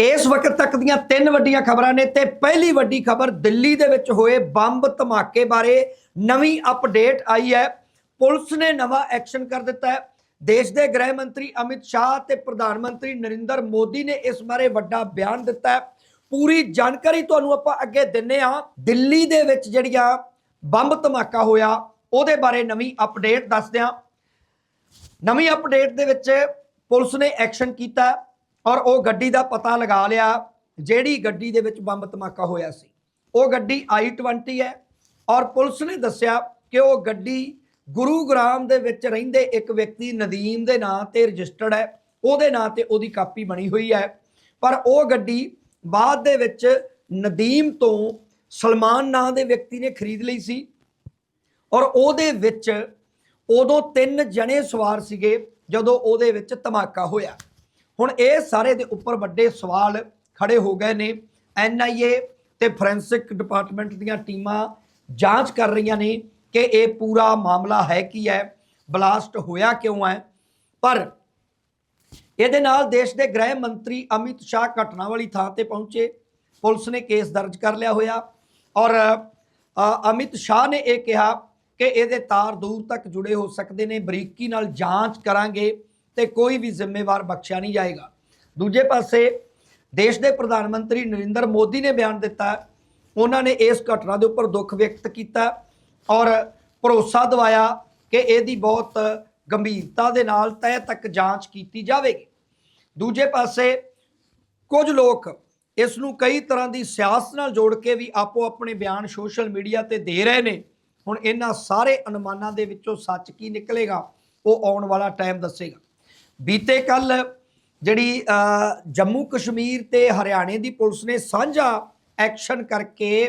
ਇਸ ਵਕਤ ਤੱਕ ਦੀਆਂ ਤਿੰਨ ਵੱਡੀਆਂ ਖਬਰਾਂ ਨੇ ਤੇ ਪਹਿਲੀ ਵੱਡੀ ਖਬਰ ਦਿੱਲੀ ਦੇ ਵਿੱਚ ਹੋਏ ਬੰਬ ਧਮਾਕੇ ਬਾਰੇ ਨਵੀਂ ਅਪਡੇਟ ਆਈ ਹੈ। ਪੁਲਿਸ ਨੇ ਨਵਾਂ ਐਕਸ਼ਨ ਕਰ ਦਿੱਤਾ ਹੈ। ਦੇਸ਼ ਦੇ ਗ੍ਰਹਿ ਮੰਤਰੀ ਅਮਿਤ ਸ਼ਾਹ ਤੇ ਪ੍ਰਧਾਨ ਮੰਤਰੀ ਨਰਿੰਦਰ ਮੋਦੀ ਨੇ ਇਸ ਬਾਰੇ ਵੱਡਾ ਬਿਆਨ ਦਿੱਤਾ ਹੈ। ਪੂਰੀ ਜਾਣਕਾਰੀ ਤੁਹਾਨੂੰ ਆਪਾਂ ਅੱਗੇ ਦਿੰਨੇ ਆ ਦਿੱਲੀ ਦੇ ਵਿੱਚ ਜਿਹੜੀਆਂ ਬੰਬ ਧਮਾਕਾ ਹੋਇਆ, ਉਹਦੇ ਬਾਰੇ ਨਵੀਂ ਅਪਡੇਟ ਦੱਸਦੇ ਹਾਂ। ਨਵੀਂ ਅਪਡੇਟ ਦੇ ਵਿੱਚ ਪੁਲਿਸ ਨੇ ਐਕਸ਼ਨ ਕੀਤਾ ਔਰ ਉਹ ਗੱਡੀ ਦਾ ਪਤਾ ਲਗਾ ਲਿਆ ਜਿਹੜੀ ਗੱਡੀ ਦੇ ਵਿੱਚ ਬੰਬ ਧਮਾਕਾ ਹੋਇਆ ਸੀ। ਉਹ ਗੱਡੀ i20 ਹੈ ਔਰ ਪੁਲਿਸ ਨੇ ਦੱਸਿਆ ਕਿ ਉਹ ਗੱਡੀ ਗੁਰੂਗ੍ਰਾਮ ਦੇ ਵਿੱਚ ਰਹਿੰਦੇ ਇੱਕ ਵਿਅਕਤੀ ਨਦੀਮ ਦੇ ਨਾਂ ਤੇ ਰਜਿਸਟਰਡ ਹੈ। ਉਹਦੇ ਨਾਂ ਤੇ ਉਹਦੀ ਕਾਪੀ ਬਣੀ ਹੋਈ ਹੈ। ਪਰ ਉਹ ਗੱਡੀ ਬਾਅਦ ਦੇ ਵਿੱਚ ਨਦੀਮ ਤੋਂ ਸਲਮਾਨ ਨਾਂ ਦੇ ਵਿਅਕਤੀ ਨੇ ਖਰੀਦ ਲਈ ਸੀ ਔਰ ਉਹਦੇ ਵਿੱਚ ਉਦੋਂ ਤਿੰਨ ਜਣੇ ਸਵਾਰ ਸੀਗੇ ਜਦੋਂ ਉਹਦੇ ਵਿੱਚ ਧਮਾਕਾ ਹੋਇਆ। ਹੁਣ ਇਹ ਸਾਰੇ ਦੇ ਉੱਪਰ ਵੱਡੇ ਸਵਾਲ ਖੜੇ ਹੋ ਗਏ ਨੇ। ਐਨਆਈਏ ਤੇ ਫੋਰੈਂਸਿਕ ਡਿਪਾਰਟਮੈਂਟ ਦੀਆਂ ਟੀਮਾਂ ਜਾਂਚ ਕਰ ਰਹੀਆਂ ਨੇ ਕਿ ਇਹ ਪੂਰਾ ਮਾਮਲਾ ਹੈ ਕੀ ਹੈ, ਬਲਾਸਟ ਹੋਇਆ ਕਿਉਂ ਹੈ। ਪਰ ਇਹਦੇ ਨਾਲ ਦੇਸ਼ ਦੇ ਗ੍ਰਹਿ ਮੰਤਰੀ ਅਮਿਤ ਸ਼ਾਹ ਘਟਨਾ ਵਾਲੀ ਥਾਂ ਤੇ ਪਹੁੰਚੇ। ਪੁਲਿਸ ਨੇ ਕੇਸ ਦਰਜ ਕਰ ਲਿਆ ਹੋਇਆ ਔਰ ਅਮਿਤ ਸ਼ਾਹ ਨੇ ਇਹ ਕਿਹਾ ਕਿ ਇਹਦੇ ਤਾਰ ਦੂਰ ਤੱਕ ਜੁੜੇ ਹੋ ਸਕਦੇ ਨੇ, ਬਰੀਕੀ ਨਾਲ ਜਾਂਚ ਕਰਾਂਗੇ। ਤੇ ਕੋਈ ਵੀ ਜ਼ਿੰਮੇਵਾਰ ਬਖਸ਼ਿਆ ਨਹੀਂ ਜਾਏਗਾ। ਦੂਜੇ ਪਾਸੇ, ਦੇਸ਼ ਦੇ ਪ੍ਰਧਾਨ ਮੰਤਰੀ ਨਰਿੰਦਰ ਮੋਦੀ ਨੇ ਬਿਆਨ ਦਿੱਤਾ, ਉਹਨਾਂ ਨੇ ਇਸ ਘਟਨਾ ਦੇ ਉੱਪਰ ਦੁੱਖ ਵਿਅਕਤ ਕੀਤਾ ਔਰ ਭਰੋਸਾ ਦਿਵਾਇਆ ਕਿ ਇਹਦੀ ਬਹੁਤ ਗੰਭੀਰਤਾ ਦੇ ਨਾਲ ਤਹਿ ਤੱਕ ਜਾਂਚ ਕੀਤੀ ਜਾਵੇਗੀ। ਦੂਜੇ ਪਾਸੇ, ਕੁਝ ਲੋਕ ਇਸ ਨੂੰ ਕਈ ਤਰ੍ਹਾਂ ਦੀ ਸਿਆਸਤ ਨਾਲ ਜੋੜ ਕੇ ਵੀ ਆਪੋ ਆਪਣੇ ਬਿਆਨ ਸੋਸ਼ਲ ਮੀਡੀਆ ਤੇ ਦੇ ਰਹੇ ਨੇ। ਹੁਣ ਇਹਨਾਂ ਸਾਰੇ ਅਨੁਮਾਨਾਂ ਦੇ ਵਿੱਚੋਂ ਸੱਚ ਕੀ ਨਿਕਲੇਗਾ, ਉਹ ਆਉਣ ਵਾਲਾ ਟਾਈਮ ਦੱਸੇਗਾ। ਬੀਤੇ ਕੱਲ ਜਿਹੜੀ ਜੰਮੂ ਕਸ਼ਮੀਰ ਤੇ ਹਰਿਆਣੇ ਦੀ ਪੁਲਿਸ ਨੇ ਸਾਂਝਾ ਐਕਸ਼ਨ ਕਰਕੇ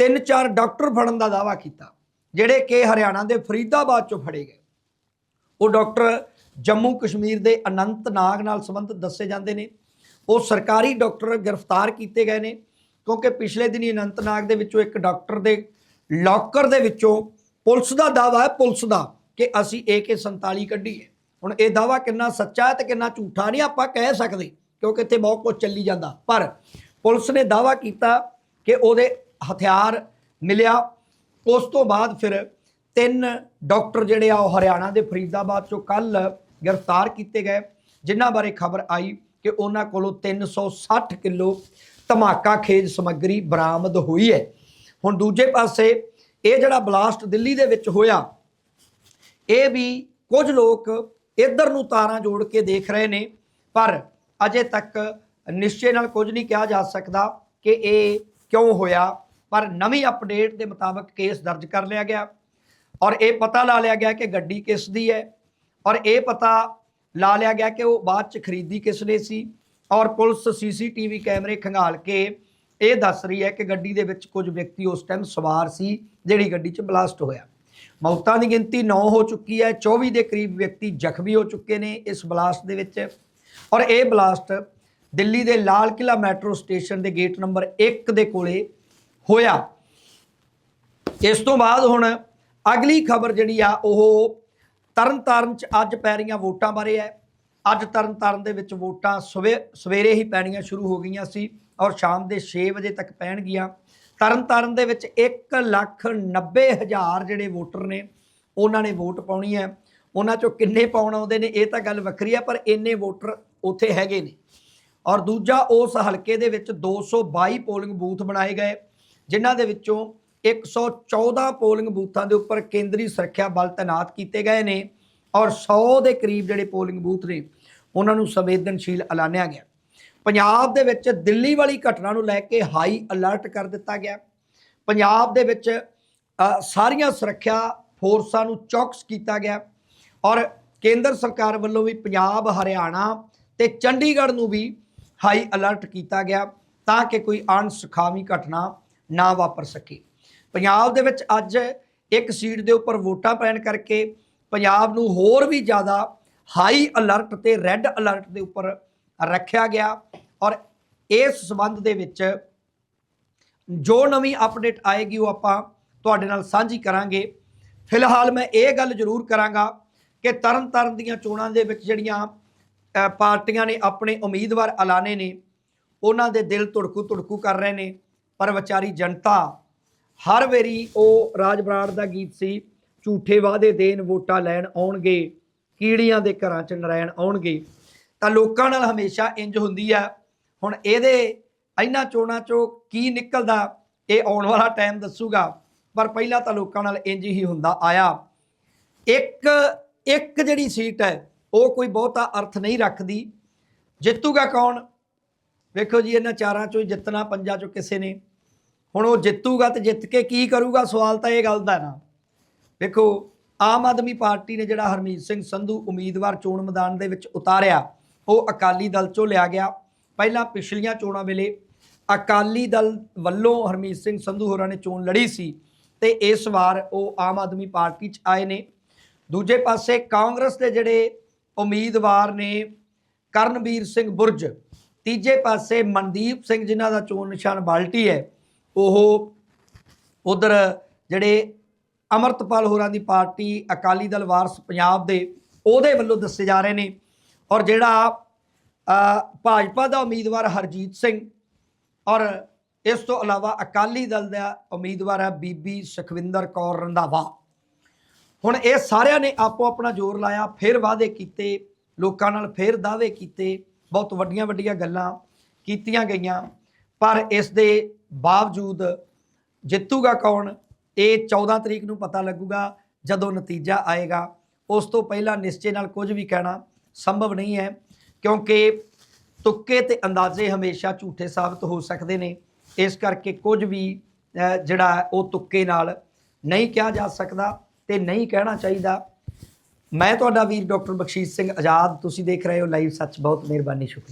ਤਿੰਨ ਚਾਰ ਡਾਕਟਰ ਫੜਨ ਦਾ ਦਾਵਾ ਕੀਤਾ, ਜਿਹੜੇ ਕਿ ਹਰਿਆਣਾ ਦੇ ਫਰੀਦਾਬਾਦ ਚੋਂ ਫੜੇ ਗਏ। ਉਹ ਡਾਕਟਰ ਜੰਮੂ ਕਸ਼ਮੀਰ ਦੇ ਅਨੰਤਨਾਗ ਨਾਲ ਸੰਬੰਧਿਤ ਦੱਸੇ ਜਾਂਦੇ ਨੇ। ਉਹ ਸਰਕਾਰੀ ਡਾਕਟਰ ਗ੍ਰਿਫਤਾਰ ਕੀਤੇ ਗਏ ਨੇ, ਕਿਉਂਕਿ ਪਿਛਲੇ ਦਿਨੀ ਅਨੰਤਨਾਗ ਦੇ ਵਿੱਚੋਂ ਇੱਕ ਡਾਕਟਰ ਦੇ ਲੋਕਰ ਦੇ ਵਿੱਚੋਂ ਪੁਲਿਸ ਦਾ ਦਾਵਾ ਹੈ, ਪੁਲਿਸ ਦਾ, ਕਿ ਅਸੀਂ AK47 ਕੱਢੀ ਹੈ। ਹੁਣ ਇਹ ਦਾਵਾ ਕਿੰਨਾ ਸੱਚਾ ਹੈ ਤੇ ਕਿੰਨਾ ਝੂਠਾ ਨਹੀਂ ਆਪਾਂ ਕਹਿ ਸਕਦੇ, ਕਿਉਂਕਿ ਇੱਥੇ ਬਹੁਤ ਕੁਝ ਚੱਲੀ ਜਾਂਦਾ। ਪਰ ਪੁਲਿਸ ਨੇ ਦਾਵਾ ਕੀਤਾ ਕਿ ਉਹਦੇ ਹਥਿਆਰ ਮਿਲਿਆ। ਉਸ ਤੋਂ ਬਾਅਦ ਫਿਰ ਤਿੰਨ ਡਾਕਟਰ ਜਿਹੜੇ ਆ, ਉਹ ਹਰਿਆਣਾ ਦੇ, ਫਰੀਦਾਬਾਦ ਚੋਂ ਕੱਲ ਗ੍ਰਿਫਤਾਰ ਕੀਤੇ ਗਏ, ਜਿਨ੍ਹਾਂ ਬਾਰੇ ਖਬਰ ਆਈ ਕਿ ਉਹਨਾਂ ਕੋਲੋਂ 360 ਕਿਲੋ ਧਮਾਕਾ ਖੇਜ ਸਮੱਗਰੀ ਬਰਾਮਦ ਹੋਈ ਹੈ। ਹੁਣ ਦੂਜੇ ਪਾਸੇ ਇਹ ਜਿਹੜਾ ਬਲਾਸਟ ਦਿੱਲੀ ਦੇ ਵਿੱਚ ਹੋਇਆ, ਇਹ ਵੀ ਕੁਝ ਲੋਕ ਇੱਧਰ ਨੂੰ ਤਾਰਾਂ ਜੋੜ ਕੇ ਦੇਖ ਰਹੇ ਨੇ, ਪਰ ਅਜੇ ਤੱਕ ਨਿਸ਼ਚੇ ਨਾਲ ਕੁਝ ਨਹੀਂ ਕਿਹਾ ਜਾ ਸਕਦਾ ਕਿ ਇਹ ਕਿਉਂ ਹੋਇਆ, ਪਰ ਨਵੀਂ ਅਪਡੇਟ ਦੇ ਮੁਤਾਬਕ ਕੇਸ ਦਰਜ ਕਰ ਲਿਆ ਗਿਆ ਔਰ ਇਹ ਪਤਾ ਲਾ ਲਿਆ ਗਿਆ ਕਿ ਗੱਡੀ ਕਿਸ ਦੀ ਹੈ ਔਰ ਇਹ ਪਤਾ ਲਾ ਲਿਆ ਗਿਆ ਕਿ ਉਹ ਬਾਅਦ ਚ ਖਰੀਦੀ ਕਿਸ ਨੇ ਸੀ ਔਰ ਪੁਲਿਸ ਸੀਸੀਟੀਵੀ ਕੈਮਰੇ ਖੰਗਾਲ ਕੇ ਇਹ ਦੱਸ ਰਹੀ ਹੈ ਕਿ ਗੱਡੀ ਦੇ ਵਿੱਚ ਕੁਝ ਵਿਅਕਤੀ ਉਸ ਟਾਈਮ ਸਵਾਰ ਸੀ, ਜਿਹੜੀ ਗੱਡੀ 'ਚ ਬਲਾਸਟ ਹੋਇਆ। ਮੌਤਾਂ ਦੀ ਗਿਣਤੀ 9 ਹੋ ਚੁੱਕੀ ਹੈ 24 ਦੇ ਕਰੀਬ ਵਿਅਕਤੀ ਜ਼ਖਮੀ ਹੋ ਚੁੱਕੇ ਨੇ ਇਸ ਬਲਾਸਟ ਦੇ ਵਿੱਚ। ਔਰ ਇਹ ਬਲਾਸਟ ਦਿੱਲੀ ਦੇ ਲਾਲ ਕਿਲਾ ਮੈਟਰੋ ਸਟੇਸ਼ਨ ਦੇ ਗੇਟ ਨੰਬਰ 1 ਦੇ ਕੋਲੇ ਹੋਇਆ। ਇਸ ਤੋਂ ਬਾਅਦ ਹੁਣ ਅਗਲੀ ਖਬਰ ਜਿਹੜੀ ਆ, ਉਹ ਤਰਨਤਾਰਨ ਚ ਅੱਜ ਪੈ ਰਹੀਆਂ ਵੋਟਾਂ ਬਾਰੇ ਹੈ। ਅੱਜ ਤਰਨਤਾਰਨ ਦੇ ਵਿੱਚ ਵੋਟਾਂ ਸਵੇ, ਸਵੇਰੇ ਹੀ ਪੈਣੀਆਂ ਸ਼ੁਰੂ ਹੋ ਗਈਆਂ ਸੀ ਔਰ ਸ਼ਾਮ ਦੇ 6 ਵਜੇ ਤੱਕ ਪੈਣਗੀਆਂ। ਤਰਨਤਾਰਨ ਦੇ ਵਿੱਚ 1 ਲੱਖ 90 ਹਜ਼ਾਰ ਜਿਹੜੇ ਵੋਟਰ ਨੇ, ਉਹਨਾਂ ਨੇ ਵੋਟ ਪਾਉਣੀ ਹੈ। ਉਹਨਾਂ ਚੋਂ ਕਿੰਨੇ ਪਾਉਣ ਆਉਂਦੇ ਨੇ, ਇਹ ਤਾਂ ਗੱਲ ਵੱਖਰੀ ਹੈ, ਪਰ ਇੰਨੇ ਵੋਟਰ ਉੱਥੇ ਹੈਗੇ ਨੇ। ਔਰ ਦੂਜਾ, ਉਸ ਹਲਕੇ ਦੇ ਵਿੱਚ 222 ਪੋਲਿੰਗ ਬੂਥ ਬਣਾਏ ਗਏ, ਜਿਨ੍ਹਾਂ ਦੇ ਵਿੱਚੋਂ 114 ਪੋਲਿੰਗ ਬੂਥਾਂ ਦੇ ਉੱਪਰ ਕੇਂਦਰੀ ਸੁਰੱਖਿਆ ਬਲ ਤਾਇਨਾਤ ਕੀਤੇ ਗਏ ਨੇ, ਔਰ 100 ਦੇ ਕਰੀਬ ਜਿਹੜੇ ਪੋਲਿੰਗ ਬੂਥ ਨੇ, ਉਹਨਾਂ ਨੂੰ ਸੰਵੇਦਨਸ਼ੀਲ ਐਲਾਨਿਆ ਗਿਆ। ਪੰਜਾਬ ਦੇ ਵਿੱਚ ਦਿੱਲੀ ਵਾਲੀ ਘਟਨਾ ਨੂੰ ਲੈ ਕੇ ਹਾਈ ਅਲਰਟ ਕਰ ਦਿੱਤਾ ਗਿਆ। ਪੰਜਾਬ ਦੇ ਵਿੱਚ ਸਾਰੀਆਂ ਸੁਰੱਖਿਆ ਫੋਰਸਾਂ ਨੂੰ ਚੌਕਸ ਕੀਤਾ ਗਿਆ ਔਰ ਕੇਂਦਰ ਸਰਕਾਰ ਵੱਲੋਂ ਵੀ ਪੰਜਾਬ, ਹਰਿਆਣਾ ਤੇ ਚੰਡੀਗੜ੍ਹ ਨੂੰ ਵੀ ਹਾਈ ਅਲਰਟ ਕੀਤਾ ਗਿਆ ਤਾਂ ਕਿ ਕੋਈ ਅਣਸੁਖਾਵੀ ਘਟਨਾ ਨਾ ਵਾਪਰ ਸਕੇ। ਪੰਜਾਬ ਦੇ ਵਿੱਚ ਅੱਜ ਇੱਕ ਸੀਟ ਦੇ ਉੱਪਰ ਵੋਟਾਂ ਪੈਣ ਕਰਕੇ ਪੰਜਾਬ ਨੂੰ ਹੋਰ ਵੀ ਜ਼ਿਆਦਾ ਹਾਈ ਅਲਰਟ ਤੇ ਰੈੱਡ ਅਲਰਟ ਦੇ ਉੱਪਰ ਰੱਖਿਆ ਗਿਆ। ਔਰ ਇਸ ਸਬੰਧ ਦੇ ਵਿੱਚ ਜੋ ਨਵੀਂ ਅਪਡੇਟ ਆਏਗੀ ਉਹ ਆਪਾਂ ਤੁਹਾਡੇ ਨਾਲ ਸਾਂਝੀ ਕਰਾਂਗੇ। ਫਿਲਹਾਲ ਮੈਂ ਇਹ ਗੱਲ ਜ਼ਰੂਰ ਕਰਾਂਗਾ ਕਿ ਤਰਨ ਤਾਰਨ ਦੀਆਂ ਚੋਣਾਂ ਦੇ ਵਿੱਚ ਜਿਹੜੀਆਂ ਪਾਰਟੀਆਂ ਨੇ ਆਪਣੇ ਉਮੀਦਵਾਰ ਐਲਾਨੇ ਨੇ, ਉਹਨਾਂ ਦੇ ਦਿਲ ਧੜਕੂ ਧੜਕੂ ਕਰ ਰਹੇ ਨੇ। ਪਰ ਵਿਚਾਰੀ ਜਨਤਾ ਹਰ ਵੇਰੀ ਉਹ ਰਾਜ ਬਰਾੜ ਦਾ ਗੀਤ ਸੀ, ਝੂਠੇ ਵਾਅਦੇ ਦੇਣ, ਵੋਟਾਂ ਲੈਣ ਆਉਣਗੇ, ਕੀੜੀਆਂ ਦੇ ਘਰਾਂ 'ਚ ਨਰਾਇਣ ਆਉਣਗੇ। ਤਾਂ ਲੋਕਾਂ ਨਾਲ ਹਮੇਸ਼ਾ ਇੰਜ ਹੁੰਦੀ ਆ ਹੁਣ ਇਹਦੇ ਇਹਨਾਂ ਚੋਣਾਂ 'ਚੋਂ ਕੀ ਨਿਕਲਦਾ, ਇਹ ਆਉਣ ਵਾਲਾ ਟਾਈਮ ਦੱਸੂਗਾ। ਪਰ ਪਹਿਲਾਂ ਤਾਂ ਲੋਕਾਂ ਨਾਲ ਇੰਜ ਹੀ ਹੁੰਦਾ ਆਇਆ। ਇੱਕ ਇੱਕ ਜਿਹੜੀ ਸੀਟ ਹੈ, ਉਹ ਕੋਈ ਬਹੁਤਾ ਅਰਥ ਨਹੀਂ ਰੱਖਦੀ। ਜਿੱਤੂਗਾ ਕੌਣ? ਵੇਖੋ ਜੀ, ਇਹਨਾਂ ਚਾਰਾਂ ਚੋਂ ਹੀ ਜਿੱਤਣਾ, ਪੰਜਾਂ ਚੋਂ ਕਿਸੇ ਨੇ। ਹੁਣ ਉਹ ਜਿੱਤੂਗਾ ਤੇ ਜਿੱਤ ਕੇ ਕੀ ਕਰੂਗਾ? ਸਵਾਲ ਤਾਂ ਇਹ ਗੱਲ ਦਾ ਨਾ। ਵੇਖੋ, ਆਮ ਆਦਮੀ ਪਾਰਟੀ ਨੇ ਜਿਹੜਾ ਹਰਮੀਤ ਸਿੰਘ ਸੰਧੂ ਉਮੀਦਵਾਰ ਚੋਣ ਮੈਦਾਨ ਦੇ ਵਿੱਚ ਉਤਾਰਿਆ, ਉਹ ਅਕਾਲੀ ਦਲ ਚੋਂ ਲਿਆ ਗਿਆ। ਪਹਿਲਾਂ ਪਿਛਲੀਆਂ ਚੋਣਾਂ ਵੇਲੇ ਅਕਾਲੀ ਦਲ ਵੱਲੋਂ ਹਰਮੀਤ ਸਿੰਘ ਸੰਧੂ ਹੋਰਾਂ ਨੇ ਚੋਣ ਲੜੀ ਸੀ ਤੇ ਇਸ ਵਾਰ ਉਹ ਆਮ ਆਦਮੀ ਪਾਰਟੀ 'ਚ ਆਏ ਨੇ। ਦੂਜੇ ਪਾਸੇ ਕਾਂਗਰਸ ਦੇ ਜਿਹੜੇ ਉਮੀਦਵਾਰ ਨੇ ਕਰਨਵੀਰ ਸਿੰਘ ਬੁਰਜ, ਤੀਜੇ ਪਾਸੇ ਮਨਦੀਪ ਸਿੰਘ ਜਿਨ੍ਹਾਂ ਦਾ ਚੋਣ ਨਿਸ਼ਾਨ ਬਾਲਟੀ ਹੈ, ਉਹ ਉਧਰ ਜਿਹੜੇ ਅਮਰਤਪਾਲ ਹੋਰਾਂ ਦੀ ਪਾਰਟੀ ਅਕਾਲੀ ਦਲ ਵਾਰਸ ਪੰਜਾਬ ਦੇ ਉਹਦੇ ਵੱਲੋਂ ਦੱਸੇ ਜਾ ਰਹੇ ਨੇ ਔਰ ਜਿਹੜਾ ਭਾਜਪਾ ਦਾ ਉਮੀਦਵਾਰ ਹਰਜੀਤ ਸਿੰਘ ਔਰ ਇਸ ਤੋਂ ਇਲਾਵਾ ਅਕਾਲੀ ਦਲ ਦਾ ਉਮੀਦਵਾਰ ਹੈ ਬੀਬੀ ਸੁਖਵਿੰਦਰ ਕੌਰ ਰੰਧਾਵਾ। ਹੁਣ ਇਹ ਸਾਰਿਆਂ ਨੇ ਆਪੋ ਆਪਣਾ ਜ਼ੋਰ ਲਾਇਆ, ਫਿਰ ਵਾਅਦੇ ਕੀਤੇ, ਲੋਕਾਂ ਨਾਲ ਫਿਰ ਦਾਅਵੇ ਕੀਤੇ, ਬਹੁਤ ਵੱਡੀਆਂ ਵੱਡੀਆਂ ਗੱਲਾਂ ਕੀਤੀਆਂ ਗਈਆਂ। ਪਰ ਇਸ ਦੇ ਬਾਵਜੂਦ ਜਿੱਤੂਗਾ ਕੌਣ, ਇਹ 14 ਤਰੀਕ ਨੂੰ ਪਤਾ ਲੱਗੂਗਾ, ਜਦੋਂ ਨਤੀਜਾ ਆਏਗਾ। ਉਸ ਤੋਂ ਪਹਿਲਾਂ ਨਿਸ਼ਚੇ ਨਾਲ ਕੁਝ ਵੀ ਕਹਿਣਾ ਸੰਭਵ ਨਹੀਂ ਹੈ। ਕਿਉਂਕਿ ਤੁੱਕੇ ਤੇ ਅੰਦਾਜ਼ੇ ਹਮੇਸ਼ਾ ਝੂਠੇ ਸਾਬਤ ਹੋ ਸਕਦੇ ਨੇ। ਇਸ ਕਰਕੇ ਕੁਝ ਵੀ ਜਿਹੜਾ ਉਹ ਤੁੱਕੇ ਨਾਲ ਨਹੀਂ ਕਿਹਾ ਜਾ ਸਕਦਾ ਤੇ ਨਹੀਂ ਕਹਿਣਾ ਚਾਹੀਦਾ। ਮੈਂ ਤੁਹਾਡਾ ਵੀਰ ਡਾਕਟਰ ਬਖਸ਼ੀਸ਼ ਸਿੰਘ ਆਜ਼ਾਦ, ਤੁਸੀਂ ਦੇਖ ਰਹੇ ਹੋ ਲਾਈਵ। ਸੱਚ ਬਹੁਤ ਮਿਹਰਬਾਨੀ, ਸ਼ੁਕਰੀਆ।